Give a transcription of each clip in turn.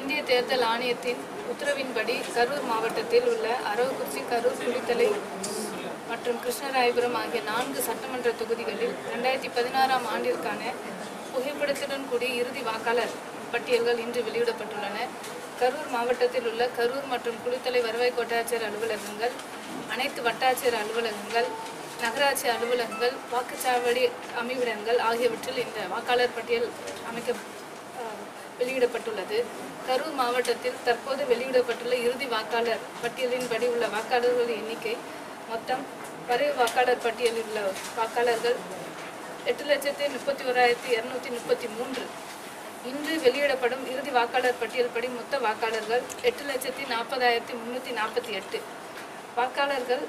இந்திய தேர்தல் ஆணையத்தின் உத்தரவின்படி கரூர் மாவட்டத்தில் உள்ள அரவக்குறிச்சி கரூர் குளித்தலை மற்றும் கிருஷ்ணராயபுரம் ஆகிய நான்கு சட்டமன்ற தொகுதிகளில் ரெண்டாயிரத்தி பதினாறாம் ஆண்டிற்கான புகைப்படத்துடன் கூடிய இறுதி வாக்காளர் பட்டியல்கள் இன்று வெளியிடப்பட்டுள்ளன. கரூர் மாவட்டத்தில் உள்ள கரூர் மற்றும் குளித்தலை வருவாய் கோட்டாட்சியர் அலுவலகங்கள் அனைத்து வட்டாட்சியர் அலுவலகங்கள் நகராட்சி அலுவலகங்கள் வாக்குச்சாவடி அமைவிடங்கள் ஆகியவற்றில் இந்த வாக்காளர் பட்டியல் அமைக்க வெளியிடப்பட்டுள்ளது. கரூர் மாவட்டத்தில் தற்போது வெளியிடப்பட்டுள்ள இறுதி வாக்காளர் பட்டியலின்படி உள்ள வாக்காளர்கள் எண்ணிக்கை மொத்தம் வரைவு வாக்காளர் பட்டியலில் உள்ள வாக்காளர்கள் எட்டு லட்சத்தி முப்பத்தி ஓராயிரத்தி இரநூத்தி முப்பத்தி மூன்று. இன்று வெளியிடப்படும் இறுதி வாக்காளர் பட்டியல் படி மொத்த வாக்காளர்கள் எட்டு லட்சத்தி நாற்பதாயிரத்தி முன்னூற்றி நாற்பத்தி எட்டு. வாக்காளர்கள்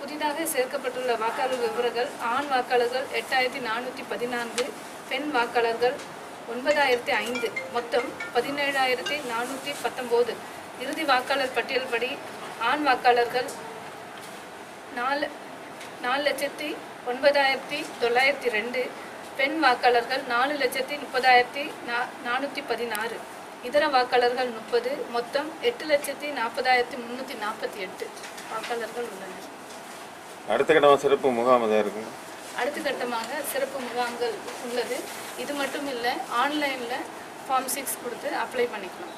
புதிதாக சேர்க்கப்பட்டுள்ள வாக்காளர் விவரங்கள் ஆண் வாக்காளர்கள் எட்டாயிரத்தி நானூற்றி பதினான்கு பெண் வாக்காளர்கள் ஒன்பதாயிரத்தி ஐந்து மொத்தம் பதினேழாயிரத்தி நானூற்றி பத்தொம்போது. இறுதி வாக்காளர் பட்டியல் படி ஆண் வாக்காளர்கள் நாலு நாலு லட்சத்தி ஒன்பதாயிரத்தி தொள்ளாயிரத்தி ரெண்டு பெண் வாக்காளர்கள் நாலு லட்சத்தி முப்பதாயிரத்தி நா நானூற்றி பதினாறு. இதர வாக்காளர்கள் முப்பது மொத்தம் எட்டு லட்சத்தி நாற்பதாயிரத்தி முந்நூற்றி நாற்பத்தி எட்டு வாக்காளர்கள் உள்ளனர். அடுத்த கட்டமாக சிறப்பு முகாம் இருக்குங்க அடுத்த கட்டமாக சிறப்பு முகாம்கள் உள்ளது. இது மட்டும் இல்லை ஆன்லைனில் ஃபார்ம் சிக்ஸ் கொடுத்து அப்ளை பண்ணிக்கலாம்.